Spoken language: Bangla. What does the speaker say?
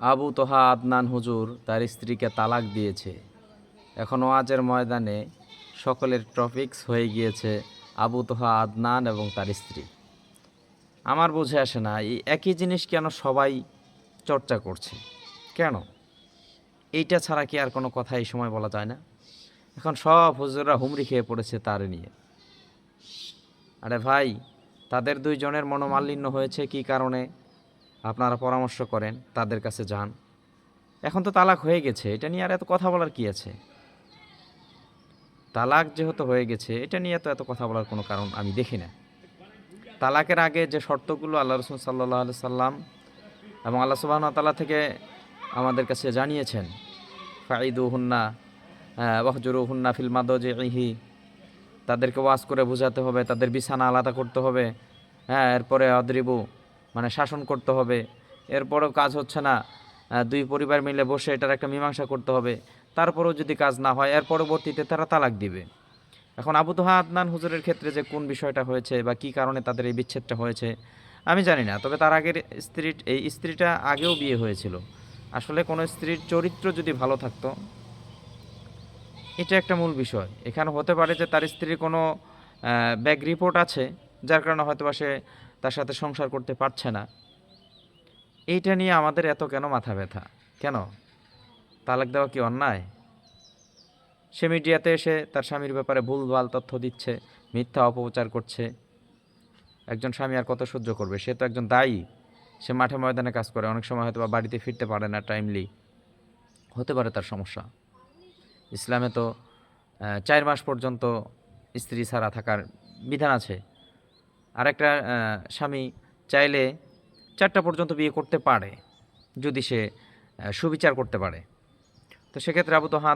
আবু তোহা আদনান হুজুর তার স্ত্রীকে তালাক দিয়েছে। এখন ওয়াজের ময়দানে সকলের টপিকস হয়ে গিয়েছে আবু তোহা আদনান এবং তার স্ত্রী। আমার বুঝে আসে না, এই একই জিনিস কেন সবাই চর্চা করছে? কেন? এইটা ছাড়া কি আর কোনো কথা এই সময় বলা যায় না? এখন সব হুজুররা হুমড়ি খেয়ে পড়েছে তার নিয়ে। আরে ভাই, তাদের দুইজনের মনোমালিন্য হয়েছে কি কারণে? আপনারা পরামর্শ করেন, তাদের কাছে যান। এখন তো তালাক হয়ে গেছে, এটা নিয়ে আর এত কথা বলার কি আছে? তালাক যেহেতু হয়ে গেছে, এটা নিয়ে তো এত কথা বলার কোনো কারণ আমি দেখি না। তালাকের আগে যে শর্তগুলো আল্লাহ রসুল সাল্লাহ আলি সাল্লাম এবং আল্লাহ সুবাহন তালা থেকে আমাদের কাছে জানিয়েছেন ফাইদু হুন্না ওয়াহজুরু হুন্না ফিল মাদজে ইহি তাদেরকে ওয়াজ করে বোঝাতে হবে, তাদের বিছানা আলাদা করতে হবে। হ্যাঁ এরপরে অদ্রিবু মানে শাসন করতে হবে। এরপরেও কাজ হচ্ছে না। দুই পরিবার মিলে বসে এটার একটা মীমাংসা করতে হবে। তারপরেও যদি কাজ না হয়, এর পরবর্তীতে তারা তালাক দিবে। এখন আবু তোহা আদনান হুজুরের ক্ষেত্রে যে কোন বিষয়টা হয়েছে বা কী কারণে তাদের এই বিচ্ছেদটা হয়েছে, আমি জানি না। তবে তার আগের স্ত্রী, এই স্ত্রীটা আগেও বিয়ে হয়েছিল। আসলে কোনো স্ত্রীর চরিত্র যদি ভালো থাকতো, এটা একটা মূল বিষয়। এখানে হতে পারে যে তার স্ত্রীর কোনো ব্যাগ রিপোর্ট আছে যার কারণে হয়তো বা সে তার সাথে সংসার করতে পারছে না। এইটা নিয়ে আমাদের এত কেন মাথা ব্যথা? কেন? তালাক দেওয়া কি অন্যায়? সে মিডিয়াতে এসে তার স্বামীর ব্যাপারে ভুলভাল তথ্য দিচ্ছে, মিথ্যা অপপ্রচার করছে। একজন স্বামী আর কত সহ্য করবে? সে তো একজন দায়ী। সে মাঠে ময়দানে কাজ করে, অনেক সময় হয়তো বা বাড়িতে ফিরতে পারে না টাইমলি হতে পারে তার সমস্যা। ইসলামে তো চার মাস পর্যন্ত স্ত্রী ছাড়া থাকার বিধান আছে। আরেকটা একটা স্বামী চাইলে চারটা পর্যন্ত বিয়ে করতে পারে, যদি সে সুবিচার করতে পারে। তো সেক্ষেত্রে আবু তো হাত